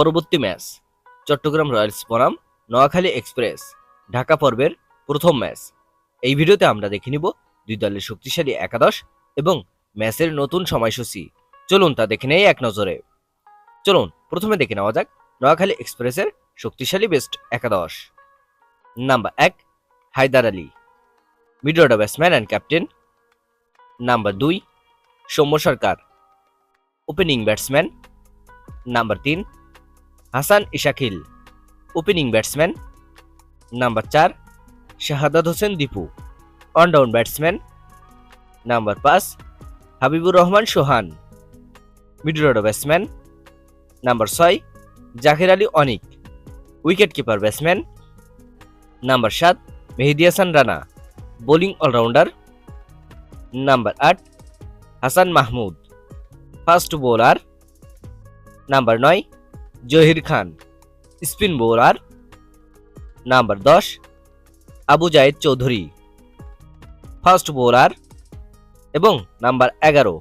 পরবর্তী match, Chittagong Royals বনাম, Noakhali express, Dhaka পর্বের প্রথম ম্যাচ। এই ভিডিওতে আমরা দেখে নিব দুই দলের শক্তিশালী একাদশ এবং ম্যাচের নতুন সময়সূচি। চলুন তা দেখে নেই এক নজরে। চলুন, প্রথমে দেখে নেওয়া যাক নোয়াখালী এক্সপ্রেসের শক্তিশালী বেস্ট একাদশ। নাম্বার এক, Haidar Ali mid order batsman and captain. Number দুই, Soumya Sarkar, opening batsman. Number তিন Hasan Isakil opening batsman number চার, Shahadat Hossain Dipu one down batsman number পাঁচ, Habibur Rahman Sohan middle order batsman number ছয়, Zakir Ali Anik wicket keeper batsman number সাত, Mehedi Hasan Rana bowling all rounder number আট, Hasan Mahmud fast bowler number নয় Zahir Khan. Spin bowler number দশ, Abu Jayed Chowdhury. Fast bowler এবং number এগারো,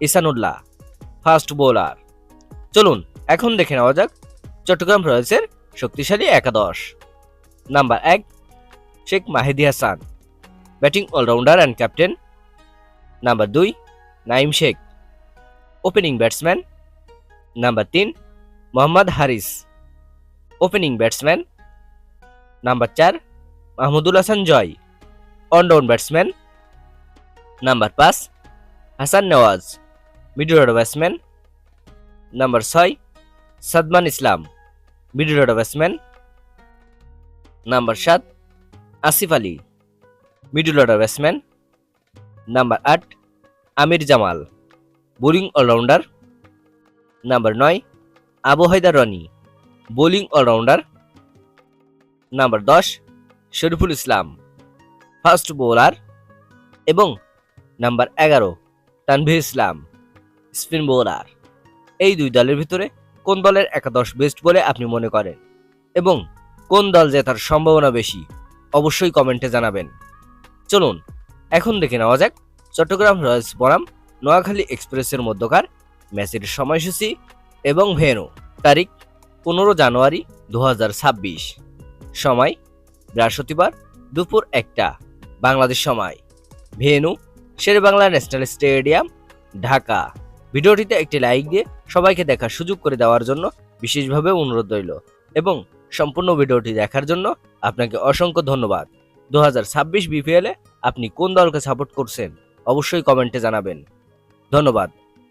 ইসানুল্লাহ। Fast bowler. চলুন, এখন দেখে নেওয়া যাক চট্টগ্রাম রয়্যালসের শক্তিশালী একাদশ। নাম্বার এক, Sheikh Mahedi Hasan. Batting all rounder and captain. Number দুই Naim Sheikh. Opening batsman. Number তিন Mohammad Haris. Opening batsman number চার, Mahmudul Hasan Joy. One down batsman number পাঁচ, Hasan Nawaz. Middle order batsman number ছয়, Sadman Islam. Middle order batsman number সাত, Asif Ali. Middle order batsman number আট, Amir Jamal. Bowling all rounder number নয় Abu Haidar Rony, bowling all rounder number দশ, Shoriful Islam, fast bowler এবং number এগারো, তানভীর ইসলাম, spin bowler. এই দুই দলের ভিতরে কোন দলের একাদশ বেস্ট বলে আপনি মনে করেন এবং কোন দল জেতার সম্ভাবনা বেশি, অবশ্যই কমেন্টে জানাবেন। চলুন, এখন দেখে নেওয়া যাক চট্টগ্রাম রয়্যালস বনাম নোয়াখালী এক্সপ্রেসের মধ্যকার ম্যাচের সময়সূচি এবং ভেনু, তারিখ পনেরো জানুয়ারি দু হাজার ছাব্বিশ। সময়, বৃহস্পতিবার দুপুর একটা, বাংলাদেশ সময়। Venue Shere Bangla national stadium, Dhaka. ভিডিওটিতে একটি লাইক দিয়ে সবাইকে দেখার সুযোগ করে দেওয়ার জন্য বিশেষভাবে অনুরোধ রইল এবং সম্পূর্ণ ভিডিওটি দেখার জন্য আপনাকে অসংখ্য ধন্যবাদ। দু হাজার ছাব্বিশ বিপিএলে আপনি কোন দলকে সাপোর্ট করছেন অবশ্যই কমেন্টে জানাবেন। ধন্যবাদ।